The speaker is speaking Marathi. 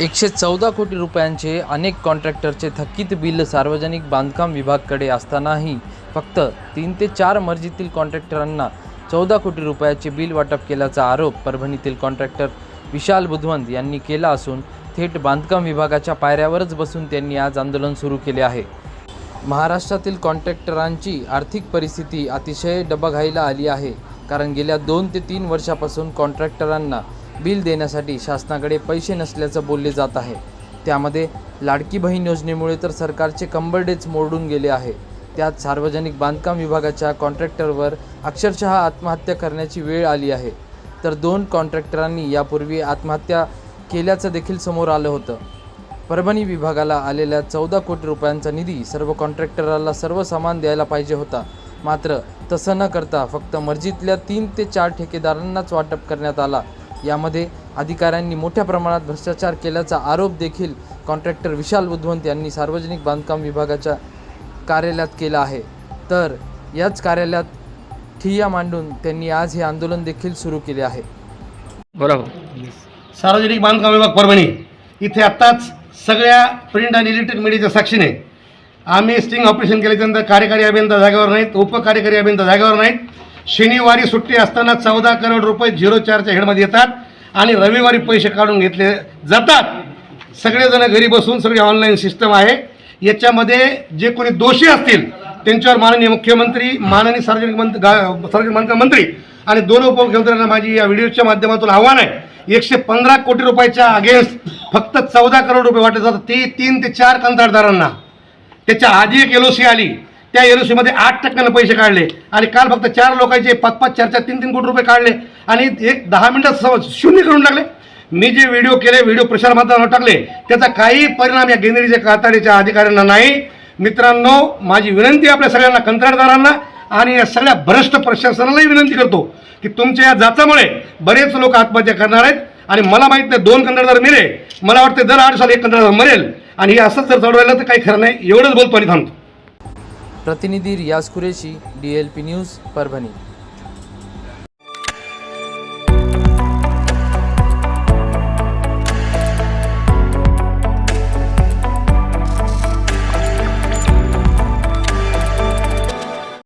एकशे चौदा कोटी रुपयांचे अनेक कॉन्ट्रॅक्टरचे थकीत बिल सार्वजनिक बांधकाम विभागाकडे असतानाही फक्त तीन ते चार मर्जीतील कॉन्ट्रॅक्टरांना चौदा कोटी रुपयाचे बिल वाटप केल्याचा आरोप परभणीतील कॉन्ट्रॅक्टर विशाल बुधवंत यांनी केला असून थेट बांधकाम विभागाच्या पायऱ्यावरच बसून त्यांनी आज आंदोलन सुरू केले आहे. महाराष्ट्रातील कॉन्ट्रॅक्टरांची आर्थिक परिस्थिती अतिशय डबघाईला आली आहे कारण गेल्या दोन ते तीन वर्षापासून कॉन्ट्रॅक्टरांना बिल देण्यासाठी शासनाकडे पैसे नसल्याचं बोलले जात आहे. त्यामध्ये लाडकी बहीण योजनेमुळे तर सरकारचे कंबरडेच मोडून गेले आहे. त्यात सार्वजनिक बांधकाम विभागाच्या कॉन्ट्रॅक्टरवर अक्षरशः आत्महत्या करण्याची वेळ आली आहे. तर दोन कॉन्ट्रॅक्टरांनी यापूर्वी आत्महत्या केल्याचं देखील समोर आलं होतं. परभणी विभागाला आलेल्या चौदा कोटी रुपयांचा निधी सर्व कॉन्ट्रॅक्टराला सर्व सामान द्यायला पाहिजे होता. मात्र तसं न करता फक्त मर्जीतल्या तीन ते चार ठेकेदारांनाच वाटप करण्यात आला. यामध्ये अधिकाऱ्यांनी मोठ्या प्रमाणात भ्रष्टाचार केल्याचा आरोप देखील कॉन्ट्रॅक्टर विशाल बुधवंत यांनी सार्वजनिक बांधकाम विभागाच्या कार्यालयात केला आहे. तर याच कार्यालयात ठिय्या मांडून त्यांनी आज हे आंदोलन देखील सुरू केले आहे. बरोबर. सार्वजनिक बांधकाम विभाग परभणी. इथे आत्ताच सगळ्या प्रिंट आणि इलेक्ट्रिक मीडियाच्या साक्षीने आम्ही स्टिंग ऑपरेशन केल्याच्यानंतर कार्यकारी अभियंता जागेवर नाहीत उपकार्यकारी अभियंता जागेवर नाहीत. शनिवारी सुट्टी असताना चौदा करोड रुपये झिरो चारच्या हेडमध्ये येतात आणि रविवारी पैसे काढून घेतले जातात. सगळेजण घरी बसून सगळी ऑनलाईन सिस्टम आहे. याच्यामध्ये जे कोणी दोषी असतील त्यांच्यावर माननीय मुख्यमंत्री माननीय सार्वजनिक मंत्र सार्वजनिक बांधकाम मंत्री आणि दोन उपमुख्यमंत्र्यांना माझी या व्हिडिओच्या माध्यमातून आव्हान आहे. एकशे पंधरा कोटी रुपयाच्या अगेन्स्ट फक्त चौदा करोड रुपये वाटत जातात. ते तीन ते चार कंत्राटदारांना. त्याच्या आधी एक एल आली. त्या एल ओ सीमध्ये आठ टक्क्यानं पैसे काढले. आणि काल फक्त चार लोकांचे पाच पाच चार चार तीन तीन कोटी रुपये काढले. आणि एक दहा मिनिटात सव- शून्य करून टाकले. मी जे व्हिडिओ केले व्हिडिओ प्रसार माध्यमावर टाकले त्याचा काही परिणाम या गेंदेरीच्या काताडीच्या अधिकाऱ्यांना नाही. मित्रांनो माझी विनंती आपल्या सगळ्यांना कंत्राटदारांना आणि या सगळ्या भ्रष्ट प्रशासनालाही विनंती करतो की तुमच्या या जाचामुळे बरेच लोक आत्महत्या करणार आहेत. आणि मला माहीत नाही दोन कंत्राटदार मिले. मला वाटतं दर आठ साल एक कंत्राटदार मरेल. आणि हे असंच जर चालू राहिलं तर काही खरं नाही. एवढंच बोलतो आणि थांबतो. प्रतिनिधी Riyaz Qureshi D L P news Parbhani.